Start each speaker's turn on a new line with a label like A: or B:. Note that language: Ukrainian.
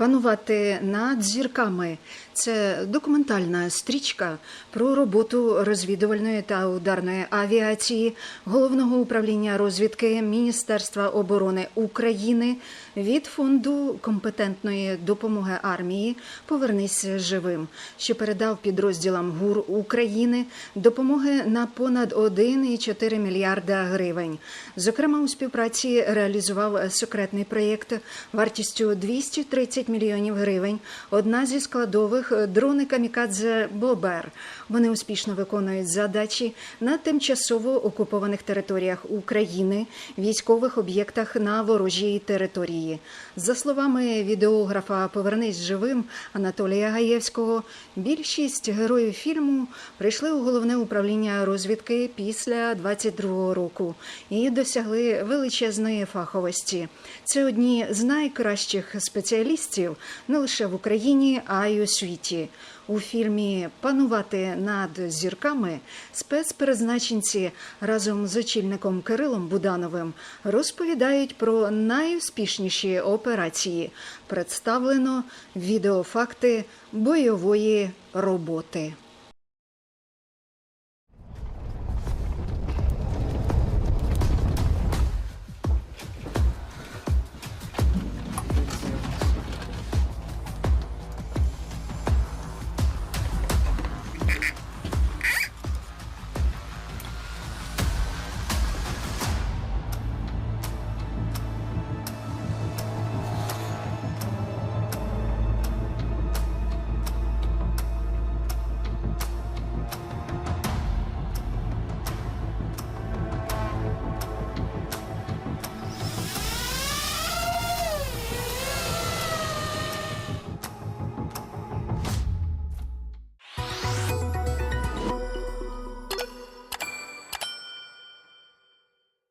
A: Панувати над зірками це документальна стрічка про роботу розвідувальної та ударної авіації головного управління розвідки Міністерства оборони України від фонду компетентної допомоги армії Повернись живим, що передав підрозділам ГУР України допомоги на понад 1,4 мільярда гривень. Зокрема, у співпраці реалізував секретний проєкт вартістю 230 мільйонів гривень. Одна зі складових дрони камікадзе Бобер. Вони успішно виконують задачі на тимчасово окупованих територіях України, військових об'єктах на ворожій території. За словами відеографа Повернись живим Анатолія Гаєвського, більшість героїв фільму прийшли у головне управління розвідки після 22-го року і досягли величезної фаховості. Це одні з найкращих спеціалістів не лише в Україні, а й у світі. У фільмі Панувати над зірками спецперезначенці разом з очільником Кирилом Будановим розповідають про найуспішніші операції. Представлено відеофакти бойової роботи.